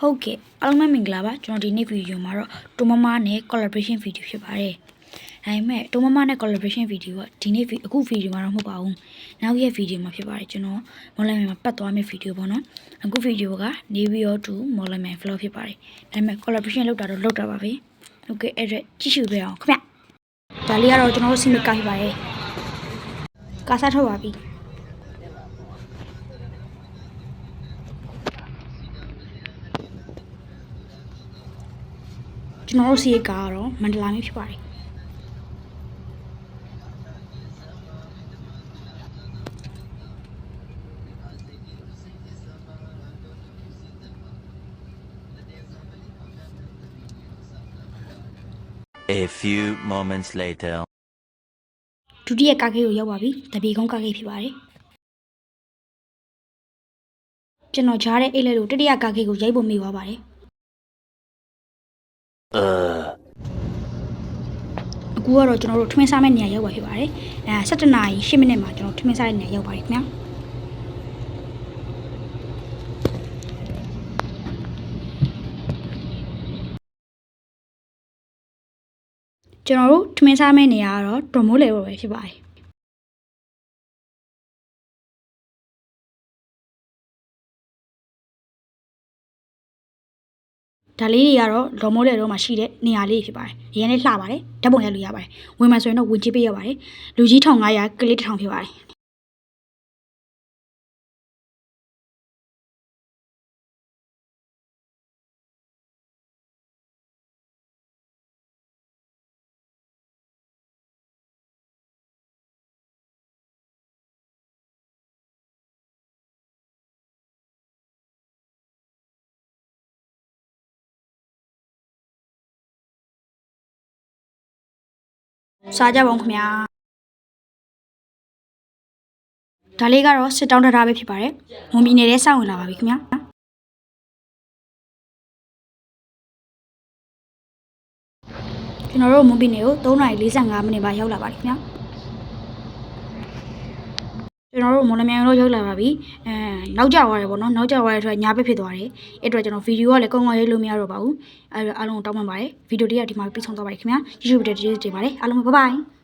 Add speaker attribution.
Speaker 1: ဟုတ်ကဲ့အားလုံးပဲမင်္ဂလာပါကျွန်တော်ဒီနေ့ဗီဒီယိုမှာတော့တိုမမနဲ့ collaboration video ဖြစ်ပါတယ်ဒါပေမဲ့တိုမမနဲ့ collaboration video ကဒီနေ့အခုဗီဒီယိုမှာတော့မဟုတ်ပါဘူးနောက်ရက်ဗီဒီယိုမှာဖြစ်ပါတယ်ကျွန်တော်မော်လမြိုင်မှာပတ်သွားမယ့်ဗီဒီယိုပေါ့နော်အခုဗီဒီယိုကနေပြီးတော့တူမော်လမြိုင် vlog ဖြစ်ပါတယ်ဒါပေမဲ့ collaboration လုပ်တာတော့လုပ်တာပါပဲဟုတ်ကဲ့အဲ့ဒါကြည့်ရှုပေးအောင်ခင်ဗျဒါလေးကတော့ကျွန်တော်တို့စီမီကာဖြစ်ပါတယ်ကားစားထုတ်ပါပြီ ကျွန်တော်တို့စီးကားကတော့မန္တလာမြို့ဖြစ်ပါတယ်
Speaker 2: A few moments later.
Speaker 1: ဒုတိယကားကေးကိုရောက်ပါပြီတပီကုန်းကားကေးဖြစ်ပါတယ်ကျွန်တော်ကြားတဲ့အိတ်လဲလို့တတိယကားကေးကိုရိုက်ဖို့မိသွားပါတယ်
Speaker 2: Uh.
Speaker 1: အခုကတော့ကျွန်တော်တို့ထမင်းစားမယ့်နေရာရောက်ပါဖြစ်ပါတယ်အဲ17နာရီ10မိနစ်မှာကျွန်တော်ထမင်းစားတဲ့နေရာရောက်ပါတယ်ခင်ဗျာကျွန်တော်တို့ထမင်းစားမယ့်နေရာကတော့ဒရမိုးလေရောပဲဖြစ်ပါတယ် ဒါလေးတွေကတော့လော်မိုးလေတော့မှာရှိတဲ့နေရာလေးဖြစ်ပါတယ်။အရင်လေးလှပါတယ်။ဓာတ်ပုံရိုက်လို့ရပါတယ်။ဝင်မှဆိုရင်တော့ဝင်ကြည့်ပေးရပါတယ်။လူကြီး1500ကလေး1000ဖြစ်ပါတယ်။။ စားကြပါဦးခင်ဗျာ။ဒါလေးကတော့စစ်တောင်းတရာပဲဖြစ်ပါတယ်။မွန်ပြည်နယ်ထဲစောင့်ဝင်လာပါပြီခင်ဗျာ။ကျွန်တော်တို့မွန်ပြည်နယ်ကို3:45မိနစ်ပါရောက်လာပါပြီခင်ဗျာ။ ကျွန်တော်တို့မော်လမြိုင်တော့ရောက်လာပါပြီအဲနောက်ကျသွားတယ်ပေါ့နော်နောက်ကျသွားတဲ့အတွက်ညာဘက်ဖြစ်သွားတယ်အဲ့အတွက်ကျွန်တော်ဗီဒီယိုကလည်းကောင်းကောင်းရိုက်လို့မရတော့ပါဘူးအဲဒါအားလုံးကိုတောင်းပန်ပါတယ်ဗီဒီယိုလေးကဒီမှာပြီးဆုံးသွားပါတယ်ခင်ဗျာ YouTube တဲ့ဒီလေးတွေပါတယ်အားလုံးပဲ bye bye